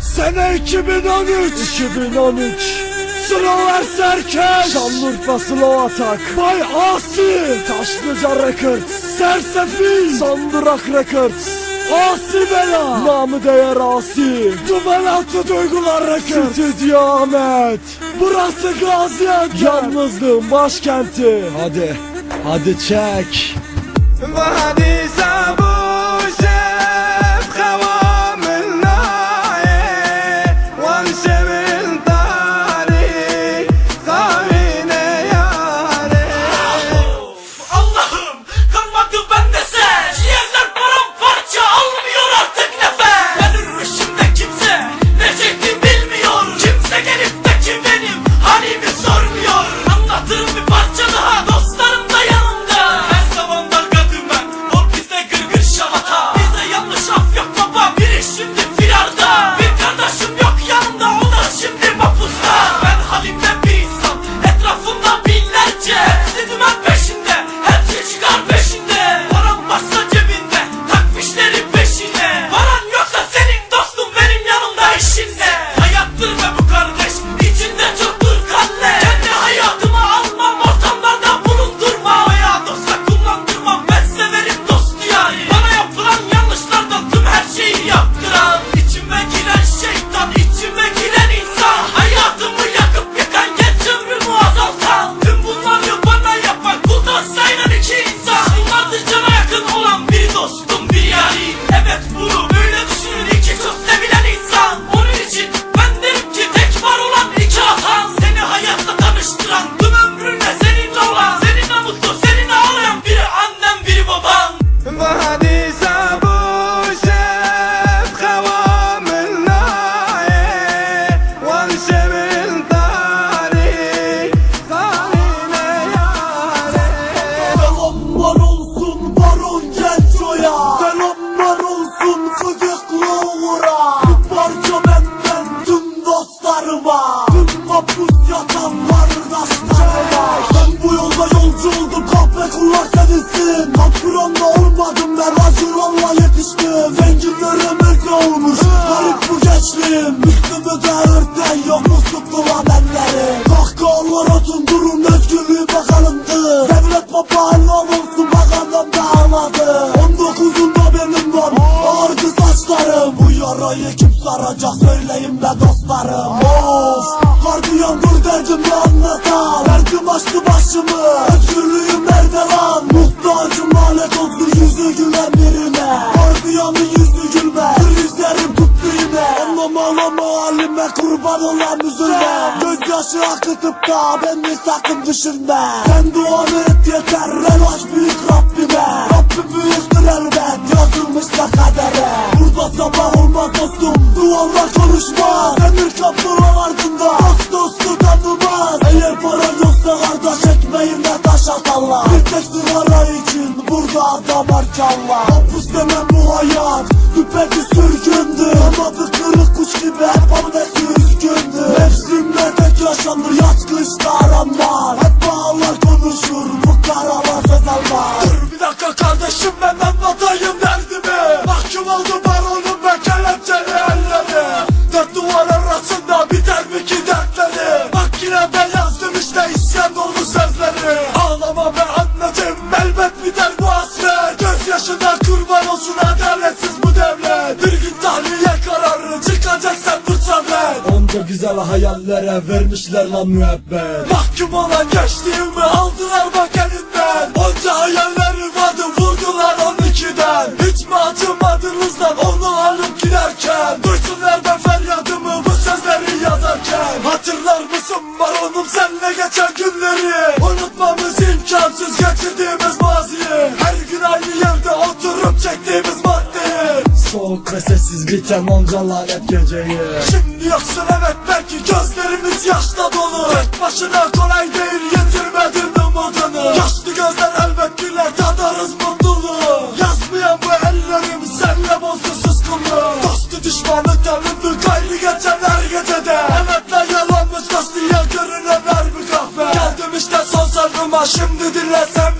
Sene 2013 2013 Slover Serkeş. Şanlıurfa Slow Atak Bay Asi Taşlıca Records. Sersefil. Sandırak Records. Asi Bela. Namı değer Asi. Duman Altı Duygular Records. Stüdyo Ahmet. Burası Gaziantep. Yalnızlığın başkenti. Hadi Hadi çek. Hadi Kapıranla olmadım ben Rajulan'la yetiştim Zenginlerimiz olmuş. Garip bu gençliğim. Üstümü de örten yok. Musluklu lan ellerim Kahkahalara tundurun özgürlüğü bakalımdı Devlet baba helal olsun bakalım da ağladı 19'unda benim var. Ağırdı saçlarım Bu yarayı kim saracak? Söyleyin be dostlarım. Of! Gardiyan dur derdim de anlatan Verdim açtı başımı. Özgürlüğüm nerede lan? Muhtacım lanet olsun halime kurban olan üzülme Gözyaşı akıtıp da beni sakın düşürme Sen dua et yeter Relaş büyük Rabbime. Rabbim ekmeğine taş atarlar. Bir tek sigara için burada adam harcarlar Hapus demem bu hayat. Düpedüz sürgündü Kanadı kırık kuş gibi hep hamlesi üzgündü Mevsimde tek yaşanır yaz kışta güzel hayallere vermişler lan müebbet. Mahkum olan gençliğimi aldılar bak elimden. Onca hayalleri vardı vurdular 12'den Hiç mi acımadınız lan onu alıp giderken? Duysunlar ben feryadımı bu sözleri yazarken. Hatırlar mısın baronum senle geçen günleri? Unutmamız imkansız geçirdiğimiz maziyi. Her gün aynı yerde oturup çektiğimiz maddeyi Soğuk ve sessiz biten onca lanet geceyi. Şimdi yoksun evet belki gözlerimiz yaşla dolu. Tek başına kolay değil yitirmedin umudunu. Yaşlı gözler elbet güler tadarız mutluluğu. Yazmayan bu ellerim senle bozdu suskunluğu. Dostu düşmanı tanıdı gayrı geçen her gecede. Evetler yalanmış dostu ya görünen ver bir kahve. Geldim işte son sargıma şimdi dinle sen beni